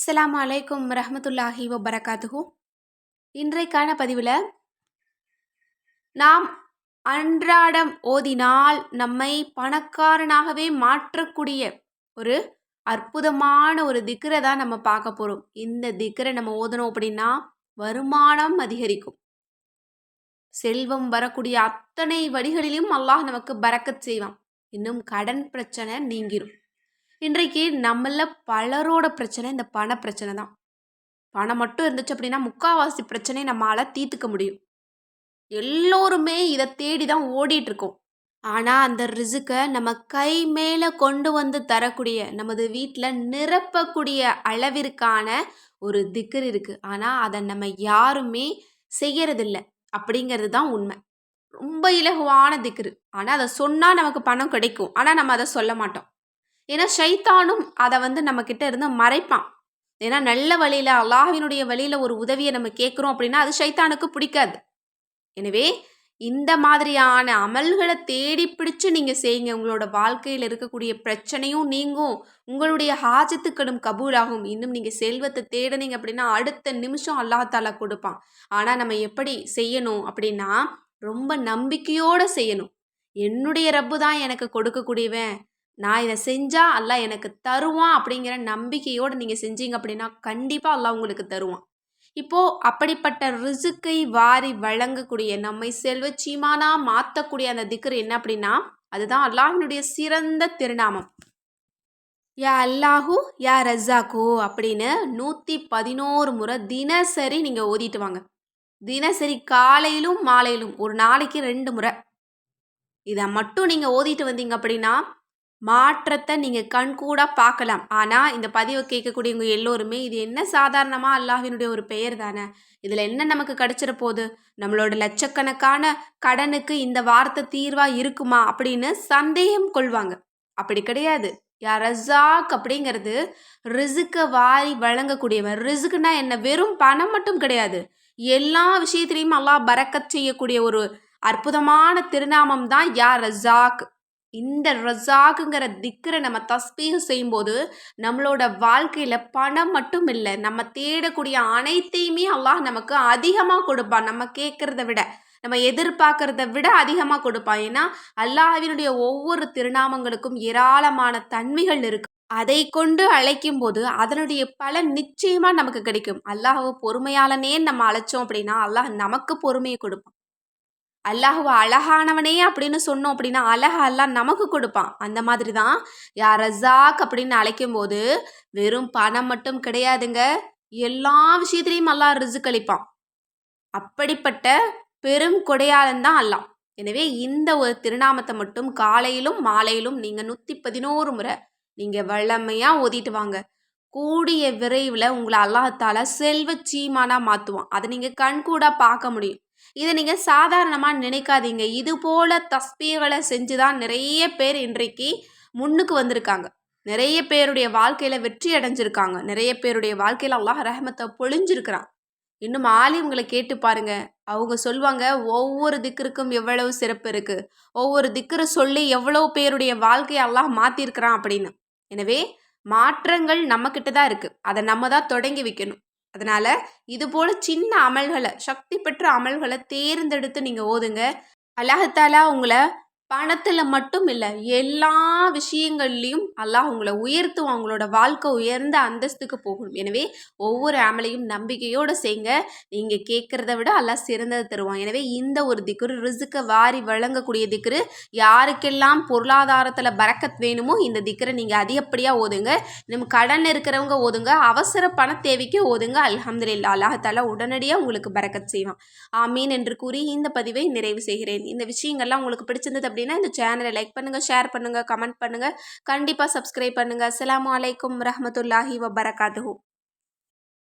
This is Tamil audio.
அஸ்லாம் அலைக்கும் ரஹமத்துல்லாஹி வபரகாத்துஹு. இன்றைக்கான பதிவில் நாம் அன்றாடம் ஓதினால் நம்மை பணக்காரனாகவே மாற்றக்கூடிய ஒரு அற்புதமான ஒரு திக்கரை தான் நம்ம பார்க்க போகிறோம் இந்த திக்கரை நம்ம ஓதணும் அப்படின்னா வருமானம் அதிகரிக்கும். செல்வம் வரக்கூடிய அத்தனை வழிகளிலும் அல்லாஹ் நமக்கு பறக்கச் செய்வான். இன்னும் கடன் பிரச்சனை நீங்கிரும். இன்றைக்கு நம்மள பலரோட பிரச்சனை இந்த பண பிரச்சனை தான். பணம் மட்டும் இருந்துச்சு அப்படின்னா முக்காவாசி பிரச்சனை நம்மளால் தீர்த்துக்க முடியும். எல்லோருமே இதை தேடி தான் ஓடிட்டு இருக்கோம் ஆனால் அந்த ரிசுக்கை நம்ம கை மேலே கொண்டு வந்து தரக்கூடிய நமது வீட்டில் நிரப்பக்கூடிய அளவிற்கான ஒரு திக்கர் இருக்குது ஆனால் அதை நம்ம யாருமே செய்யறதில்ல. அப்படிங்கிறது தான் உண்மை. ரொம்ப இலகுவான திக்ரு ஆனால் அதை சொன்னால் நமக்கு பணம் கிடைக்கும். ஆனால் நம்ம அதை சொல்ல மாட்டோம். ஏன்னா ஷைத்தானும் அதை வந்து நம்மக்கிட்ட இருந்து மறைப்பான். ஏன்னா நல்ல வழியில் அல்லாஹினுடைய வழியில் ஒரு உதவியை நம்ம கேட்குறோம் அப்படின்னா அது ஷைத்தானுக்கு பிடிக்காது. எனவே இந்த மாதிரியான அமல்களை தேடி பிடிச்சு நீங்கள் செய்யுங்க. உங்களோட வாழ்க்கையில் இருக்கக்கூடிய பிரச்சனையும் நீங்கும். உங்களுடைய ஹாஜத்துக்களும் கபூலாகும். இன்னும் நீங்கள் செல்வத்தை தேடினீங்க அப்படின்னா அடுத்த நிமிஷம் அல்லாஹாலா கொடுப்பான். ஆனால் நம்ம எப்படி செய்யணும் அப்படின்னா ரொம்ப நம்பிக்கையோடு செய்யணும். என்னுடைய ரப்பு தான் எனக்கு கொடுக்கக்கூடியவன். நான் இதை செஞ்சால் அல்லாஹ் எனக்கு தருவான் அப்படிங்கிற நம்பிக்கையோடு நீங்கள் செஞ்சீங்க அப்படின்னா கண்டிப்பாக அல்லாஹ் உங்களுக்கு தருவான். இப்போது அப்படிப்பட்ட ரிசுக்கை வாரி வழங்கக்கூடிய நம்மை செல்வச்சீமானா மாற்றக்கூடிய அந்த திக்ரு என்ன அப்படின்னா அதுதான் அல்லாஹினுடைய சிறந்த திருநாமம். யா அல்லாஹூ யா ரஸாக்கு அப்படின்னு நூற்றி பதினோரு முறை தினசரி நீங்கள் ஓதிட்டு வாங்க. தினசரி காலையிலும் மாலையிலும் ஒரு நாளைக்கு ரெண்டு முறை. இதை மட்டும் நீங்கள் ஓதிட்டு வந்தீங்க அப்படின்னா மாற்றத்தை நீங்கள் கண்கூடாக பார்க்கலாம். ஆனால் இந்த பதிவை கேட்கக்கூடியவங்க எல்லோருமே இது என்ன சாதாரணமாக அல்லாஹினுடைய ஒரு பெயர் தானே? இதில் என்ன நமக்கு கிடச்சிட போகுது? நம்மளோட லட்சக்கணக்கான கடனுக்கு இந்த வார்த்தை தீர்வாக இருக்குமா அப்படின்னு சந்தேகம் கொள்வாங்க. அப்படி கிடையாது. யா ரசாக் அப்படிங்கிறது ரிசுக்கை வாரி வழங்கக்கூடியவர் ரிசுக்குனா என்ன? வெறும் பணம் மட்டும் கிடையாது. எல்லா விஷயத்திலையும் அல்லாஹ் பறக்கச் செய்யக்கூடிய ஒரு அற்புதமான திருநாமம் தான் யா ரசாக். இந்த ரஸாக்குங்கிற திக்கரை நம்ம தஸ்பீக செய்யும்போது நம்மளோட வாழ்க்கையில் பணம் மட்டும் இல்லை நம்ம தேடக்கூடிய அனைத்தையுமே அல்லாஹ் நமக்கு அதிகமாக கொடுப்பான். நம்ம கேட்குறத விட நம்ம எதிர்பார்க்கறத விட அதிகமாக கொடுப்பான். ஏன்னா அல்லாஹினுடைய ஒவ்வொரு திருநாமங்களுக்கும் ஏராளமான தன்மைகள் இருக்கு. அதை கொண்டு அழைக்கும் போது அதனுடைய பலன் நிச்சயமாக நமக்கு கிடைக்கும். அல்லாஹ் பொறுமையாளனே நம்ம அழைச்சோம் அப்படின்னா அல்லாஹ் நமக்கு பொறுமையை கொடுப்பான். அல்லாஹுவ அழகானவனே அப்படின்னு சொன்னோம் அப்படின்னா அழக அல்லாஹ் நமக்கு கொடுப்பான். அந்த மாதிரி தான் யார் ரஸாக் அப்படின்னு அழைக்கும் போது வெறும் பணம் மட்டும் கிடையாதுங்க. எல்லா விஷயத்துலையும் அல்லாஹ் ரிசுக்களிப்பான் அப்படிப்பட்ட பெரும் கொடையாளன் தான் அல்லாம் எனவே இந்த ஒரு திருநாமத்தை மட்டும் காலையிலும் மாலையிலும் நீங்கள் நூற்றி பதினோரு முறை நீங்கள் வல்லமையாக ஓதிட்டு வாங்க. கூடிய விரைவில் உங்களை அல்லாஹால செல்வ சீமானாக மாற்றுவான் அதை நீங்கள் கண்கூடாக பார்க்க முடியும். இதை நீங்கள் சாதாரணமாக நினைக்காதீங்க. இது போல் தஸ்பீகளை செஞ்சு தான் நிறைய பேர் இன்றைக்கு முன்னுக்கு வந்திருக்காங்க. நிறைய பேருடைய வாழ்க்கையில் வெற்றி அடைஞ்சிருக்காங்க. நிறைய பேருடைய வாழ்க்கையில் அல்லாஹ் ரஹமத்தை பொழிஞ்சிருக்கிறான். இன்னும் ஆலிம்களை கேட்டு பாருங்க. அவங்க சொல்லுவாங்க ஒவ்வொரு திக்கருக்கும் எவ்வளவு சிறப்பு இருக்குது ஒவ்வொரு திக்கரை சொல்லி எவ்வளோ பேருடைய வாழ்க்கையை அல்லாஹ் மாற்றிருக்கிறான் அப்படின்னு. எனவே மாற்றங்கள் நம்மக்கிட்ட தான் இருக்குது அதை நம்ம தான் தொடங்கி வைக்கணும். அதனால் இதுபோல் சின்ன அமல்களை சக்தி பெற்ற அமல்களை தேர்ந்தெடுத்து நீங்கள் ஓதுங்க. அல்லாஹாலா உங்களை பணத்தில் மட்டும் இல்லை எல்லா விஷயங்கள்லையும் அல்லாஹ் உங்களை உயர்த்தும் அவங்களோட வாழ்க்கை உயர்ந்த அந்தஸ்துக்கு போகணும். எனவே ஒவ்வொரு ஆமலையும் நம்பிக்கையோடு செய்ங்க. நீங்கள் கேட்குறத விட அல்லாஹ் சிறந்ததை தருவான். எனவே இந்த ஒரு திக்குரு ரிசுக்கை வாரி வழங்கக்கூடிய திக்குரு யாருக்கெல்லாம் பொருளாதாரத்தில் பறக்கத் வேணுமோ இந்த திக்கரை நீங்கள் அதிகப்படியாக ஓதுங்க. நம்ம கடன் இருக்கிறவங்க ஓதுங்க அவசர பண தேவைக்கு ஓதுங்க. அலமதுல்லா அல்லாஹால உடனடியாக உங்களுக்கு பறக்கத் செய்வான். ஆமீன் என்று கூறி இந்த பதிவை நிறைவு செய்கிறேன். இந்த விஷயங்கள்லாம் உங்களுக்கு பிடிச்சிருந்தது அப்படி அப்படின்னா இந்த சேனலை லைக் பண்ணுங்கள் ஷேர் பண்ணுங்கள் கமெண்ட் பண்ணுங்கள் கண்டிப்பாக சப்ஸ்கிரைப் பண்ணுங்கள் அஸ்லாம் வலைக்கம் ரஹமத்துல்லாஹி வபரகாத்து